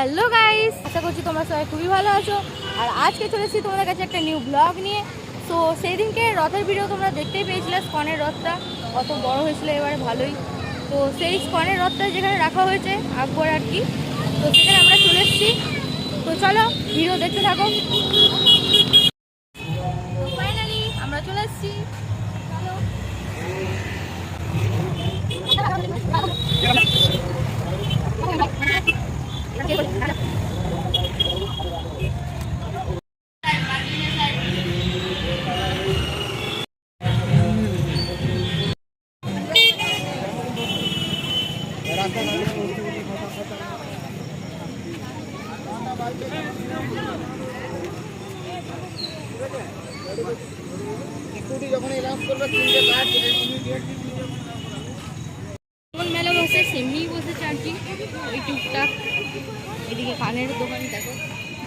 Hello guys, আশা করছি তোমরা সবাই খুবই ভালো আছো। আর আজকে চলেছি তোমাদের কাছে একটা নিউ ব্লগ নিয়ে। তো সেই দিনকে রথের ভিডিও তোমরা দেখতেই পেয়েছিলে, স্কনের রথটা। কত বড় হয়েছিল এবারে, ভালোই। তো সেই স্কনের রথটা যেখানে রাখা হয়েছে, আকবর আর কি, তো সেখানে আমরা চলে এসেছি। তো চলো ভিডিও দেখতে থাকো। ফাইনালি আমরা চলে এসেছি। মেলা বসে, সেমনিই বসেছে আর কি ওই টুকটাক। এদিকে কানের দোকান, দেখো।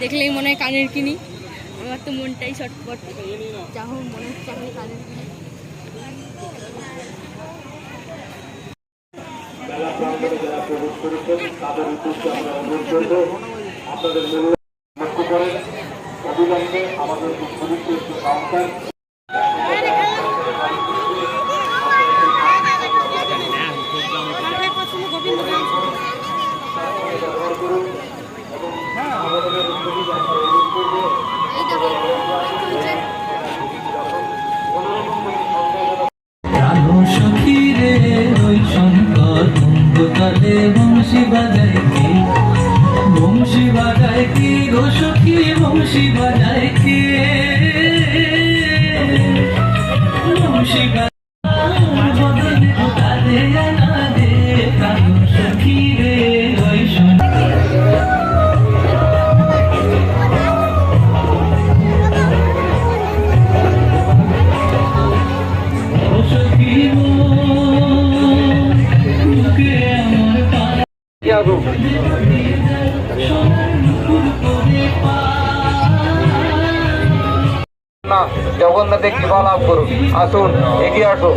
দেখলেই মনে হয় কানের কিনি। আমার তো মনটাই ছটপট যা হোক, মনে হচ্ছে আমি কানের কিনি। মেলা আমাদের না জগন্নাথে কৃপা লাভ করুন। আসুন এগিয়ে আসুন।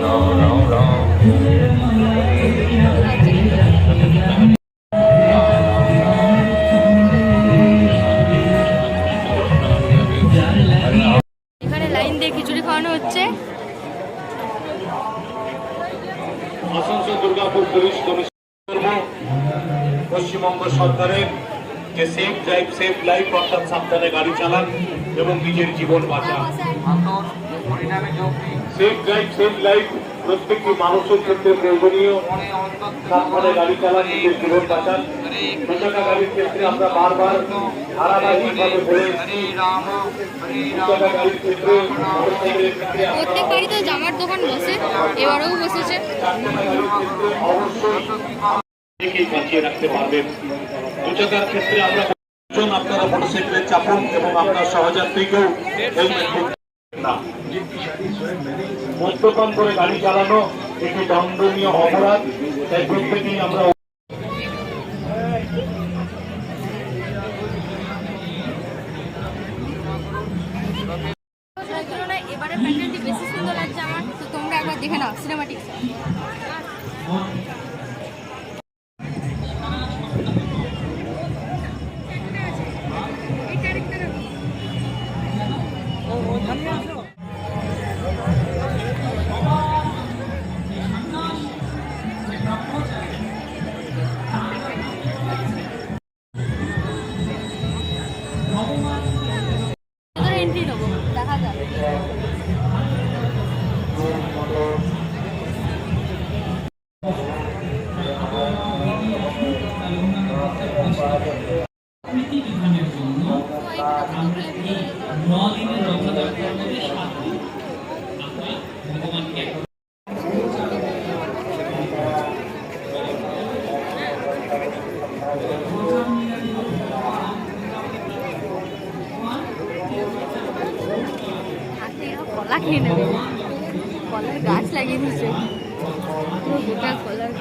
এখানে লাইন দিয়ে খিচুড়ি খাওয়ানো হচ্ছে। আসানসোল দুর্গাপুর পুলিশ কমিশন করব পশ্চিমবঙ্গ সরকারের যে সেফ ড্রাইভ সেফ লাইফ অর্থাৎ সাবধানে গাড়ি চালান এবং নিজের জীবন বাঁচান। সেফ ড্রাইভ সেফ লাইফ প্রত্যেকটি মানুষের ক্ষেত্রে প্রয়োজনীয়। সাবধানে গাড়ি চালান নিজের জীবন বাঁচান। দুচাকা গাড়ির ক্ষেত্রে আমরা বারবার ধারাবাহিকভাবে বলে এসেছি গাড়ির ক্ষেত্রে প্রত্যেক বাড়িতে জামার দোকান বসে এবারেও বসেছে। বাঁচিয়ে ক্ষেত্রে আমরা আপনারা চাপুন এবং আপনার সহযাত্রীকেও হেলমেট করে গাড়ি চালানো একটি দণ্ডনীয় অপরাধ। তাই প্রত্যেকেই আমরা এবারে দেখে নাও সিনেমাটিক দেখা এই নদিনের রথযাত্রার মধ্যে সাত দিন কলা নেবে। কলার গাছ লাগিয়ে দিয়েছে। গোটা কলার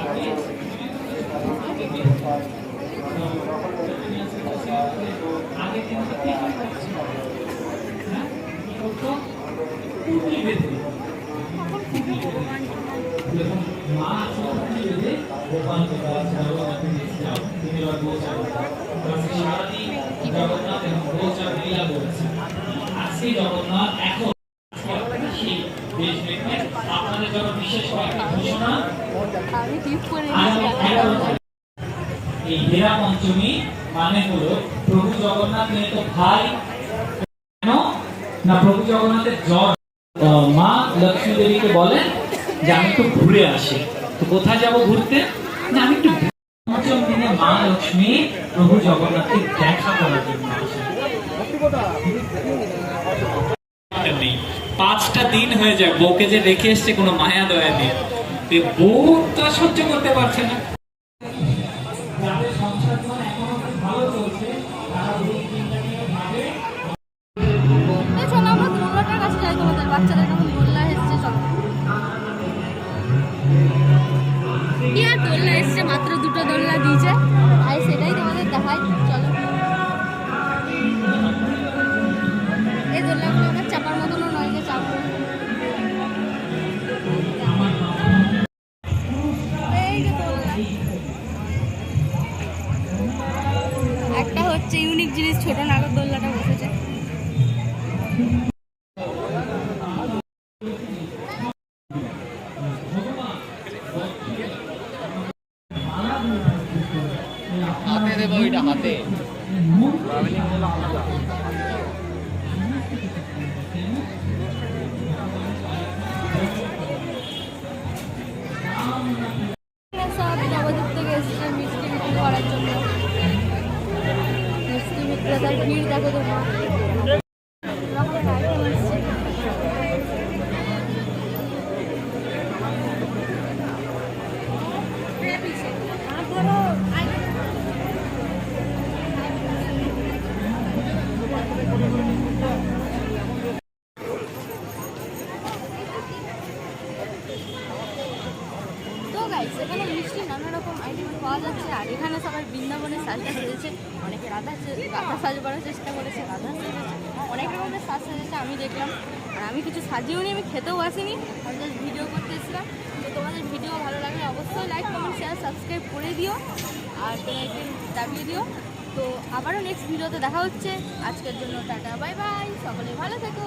জগন্নাথ এখন আপনাদের জন্য বিশেষ কয়েকটি ঘোষণা। এই হীরা পঞ্চমী মানে হলো প্রভু জগন্নাথ নিয়ে তো ভাই কেন? না প্রভু জগন্নাথের জ্বর। মা লক্ষ্মী দেবীকে বলেন যে আমি একটু ঘুরে আসি। তো কোথায় যাব ঘুরতে? না আমি একটু পঞ্চম দিনে মা লক্ষ্মী প্রভু জগন্নাথকে দেখা করার জন্য আসেন নেই পাঁচটা দিন হয়ে যায়, বউকে যে রেখে এসছে কোনো মায়া দয়া এ বউ তো সহ্য করতে পারছে না। হচ্ছে ইউনিক জিনিস ছোট নাগরদোল্লাটা বসেছে। হাতে দেবো ওইটা হাতে। 你有戴过吗？এখানে মিষ্টি নানা রকম আইটেম পাওয়া যাচ্ছে। আর এখানে সবাই বৃন্দাবনের সাজটা সেজেছে। অনেকে রাধা রাধা সাজ করার চেষ্টা করেছে রাধা সেজেছে। অনেক রকমের সাজ সেজেছে, আমি দেখলাম। আর আমি কিছু সাজিয়েও নি, আমি খেতেও আসিনি। আমি জাস্ট ভিডিও করতে এসেছিলাম তো তোমাদের ভিডিও ভালো লাগলে অবশ্যই লাইক কমেন্ট শেয়ার সাবস্ক্রাইব করে দিও। আর একদিন দাবিয়ে দিও। তো আবারও নেক্সট ভিডিওতে দেখা হচ্ছে। আজকের জন্য টাটা বাই বাই সকলে ভালো থেকো।